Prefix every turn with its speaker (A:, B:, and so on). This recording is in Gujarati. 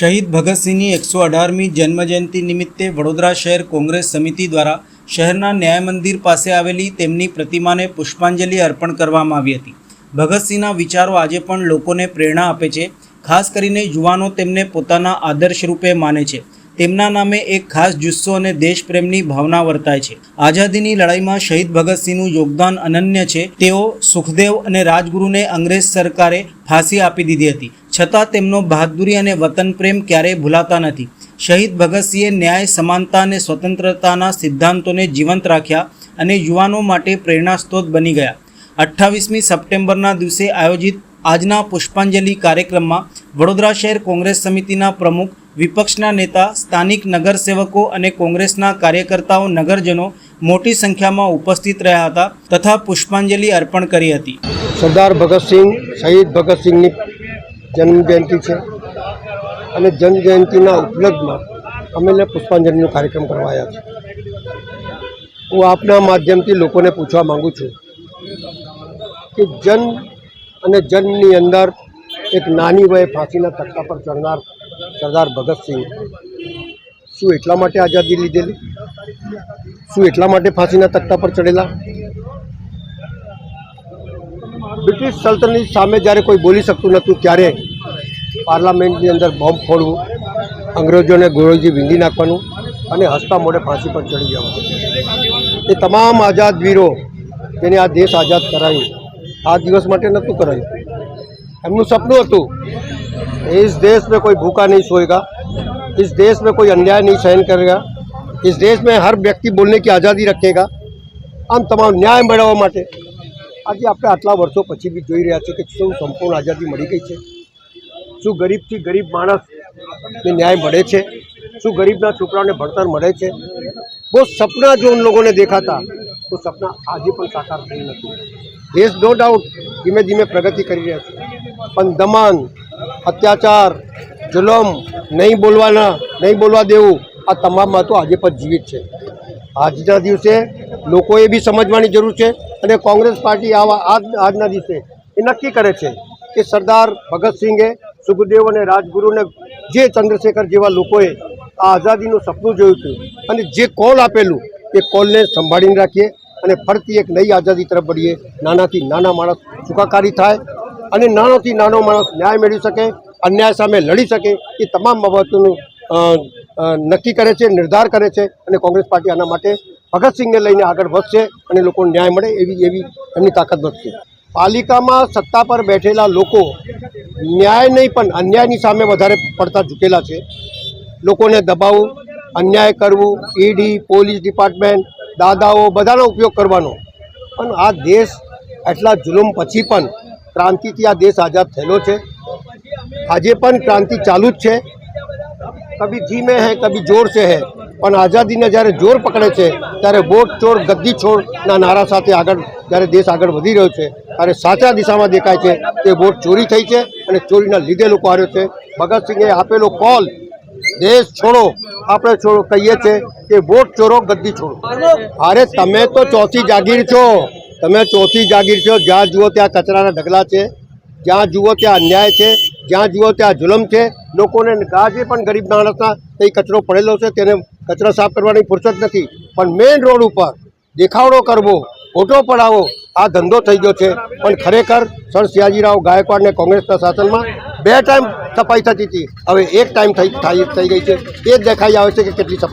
A: શહીદ ભગતસિંહની એકસો અઢારમી જન્મજયંતિ નિમિત્તે વડોદરા શહેર કોંગ્રેસ સમિતિ દ્વારા શહેરના ન્યાય મંદિર પાસે આવેલી તેમની પ્રતિમાને પુષ્પાંજલિ અર્પણ કરવામાં આવી હતી. ભગતસિંહના વિચારો આજે પણ લોકોને પ્રેરણા આપે છે, ખાસ કરીને યુવાનો તેમને પોતાના આદર્શ રૂપે માને છે. તેમના નામે એક ખાસ જુસ્સો અને દેશપ્રેમની ભાવના વર્તાય છે. આઝાદીની લડાઈમાં શહીદ ભગતસિંહનું યોગદાન અનન્ય છે. તેઓ સુખદેવ અને રાજગુરુને અંગ્રેજ સરકારે ફાંસી આપી દીધી હતી. છતાં તેમનો બહાદુરી અને વતન પ્રેમ ક્યારેય ભૂલાતા નથી. શહીદ ભગતસિંહે ન્યાય, સમાનતા અને સ્વતંત્રતાના સિદ્ધાંતોને જીવંત રાખ્યા અને યુવાનો માટે પ્રેરણાસ્ત્રોત બની ગયા. અઠ્ઠાવીસમી સપ્ટેમ્બરના દિવસે આયોજિત આજના પુષ્પાંજલિ કાર્યક્રમમાં વડોદરા શહેર કોંગ્રેસ સમિતિના પ્રમુખ, વિપક્ષના નેતા, સ્થાનિક નગરસેવકો અને કોંગ્રેસના કાર્યકર્તાઓ, નગરજનો મોટી સંખ્યામાં ઉપસ્થિત રહ્યા હતા તથા પુષ્પાંજલિ અર્પણ કરી હતી.
B: સરદાર ભગતસિંહ, શહીદ ભગતસિંહની જન્મજયંતિ છે. અને જન્મજયંતિના ઉપલબ્ધમાં અમે પુષ્પાંજલિનો કાર્યક્રમ કરવા આવ્યા છે હું આપના માધ્યમથી લોકોને પૂછવા માગું છું કે જન્મ અને જન્મની અંદર એક નાની વયે ફાંસીના તખ્તા પર ચડનાર સરદાર ભગતસિંહ શું એટલા માટે આઝાદી લીધેલી? શું એટલા માટે ફાંસીના તખ્તા પર ચડેલા? બ્રિટિશ સલ્તનની સામે જ્યારે કોઈ બોલી શકતું નહોતું ત્યારે પાર્લામેન્ટની અંદર બોમ્બ ફોડવું અંગ્રેજોને ગોળજી વીંધી નાખવાનું અને હસતા મોઢે ફાંસી પર ચડી જવાનું એ તમામ આઝાદ વીરો જેને આ દેશ આઝાદ કરાયું આ દિવસ માટે નહોતું કરાયું એમનું સપનું હતું इस देश में कोई भूखा नहीं सोएगा इस देश में कोई अन्याय नहीं सहन करेगा इस देश में हर व्यक्ति बोलने की आज़ादी रखेगा આમ તમામ ન્યાય મેળવવા માટે આજે આપણે આટલા વર્ષો પછી બી જોઈ રહ્યા છીએ કે શું સંપૂર્ણ આઝાદી મળી ગઈ છે. શું ગરીબથી ગરીબ માણસને ન્યાય મળે છે. શું ગરીબના છોકરાઓને ભણતર મળે છે. બહુ સપના જો લોકોને દેખાતા, તો સપના આજે પણ સાકાર થઈ નથી. દેશ નો ડાઉટ ધીમે ધીમે પ્રગતિ કરી રહ્યા છે. પણ દમન, અત્યાચાર, જુલમ, નહીં બોલવાના, નહીં બોલવા દેવું, આ તમામ તો આજે પણ જીવિત છે. આજના દિવસે લોકોએ બી સમજવાની જરૂર છે અને કોંગ્રેસ પાર્ટી આવા આજ આજના દિવસે એ નક્કી કરે છે કે સરદાર ભગતસિંહે સુખદેવ અને રાજગુરુને જે ચંદ્રશેખર જેવા લોકોએ આ આઝાદીનું સપનું જોયું હતું અને જે કોલ આપેલું એ કોલને સંભાળીને રાખીએ અને ફરતી એક નવી આઝાદી તરફ વળીએ. નાનાથી નાના માણસ સુખાકારી થાય અને નાનોથી નાનો માણસ ન્યાય મેળવી શકે, અન્યાય સામે લડી શકે એ તમામ બાબતોનું નક્કી કરે છે, નિર્ધાર કરે છે અને કોંગ્રેસ પાર્ટી આના માટે ભગતસિંહને લઈને આગળ વધશે અને લોકોને ન્યાય મળે એવી એવી એમની તાકાત વધશે. પાલિકામાં સત્તા પર બેઠેલા લોકો ન્યાય નહીં પણ અન્યાયની સામે વધારે પડતા ઝૂકેલા છે. લોકોને દબાવવું, અન્યાય કરવું, ઈડી, પોલીસ ડિપાર્ટમેન્ટ, દાદાઓ બધાનો ઉપયોગ કરવાનો. પણ આ દેશ એટલા જુલુમ પછી પણ ક્રાંતિથી આ દેશ આઝાદ થયેલો છે. આજે પણ ક્રાંતિ ચાલુ જ છે. કભી ધીમે હૈ કભી જોર સે હૈ પણ આઝાદીને જ્યારે જોર પકડે છે ત્યારે વોટ ચોર, ગદ્દી છોડના નારા સાથે આગળ, જ્યારે દેશ આગળ વધી રહ્યો છે, ત્યારે સાચા દિશામાં દેખાય છે કે વોટ ચોરી થઈ છે અને ચોરીના લીધે લોકો હાર્યો છે. ભગતસિંહે આપેલો કોલ દેશ છોડો. આપણે છોડો, કહીએ છીએ કે વોટ ચોરો, ગદ્દી છોડો. અરે તમે તો ચોથી જાગીર છો. તમે ચોથી જાગીર છો. જ્યાં જુઓ ત્યાં કચરાના ઢગલા છે, જ્યાં જુઓ ત્યાં અન્યાય છે. જ્યાં જુઓ ત્યાં જુલમ છે. લોકોને ગાજે પણ ગરીબ માણસના તે કચરો પડેલો છે. તેને કચરા સાફ કરવાની ફુરસત નથી. પણ મેઇન રોડ ઉપર દેખાવડો કરવો, ફોટો પડાવો, આ ધંધો થઈ ગયો છે. પણ ખરેખર સર શિયાજીરાવ ગાયકવાડને કોંગ્રેસના શાસનમાં બે ટાઈમ સફાઈ થતી હતી. હવે એક ટાઈમ થઈ થઈ ગઈ છે. એ જ દેખાઈ આવે છે કે કેટલી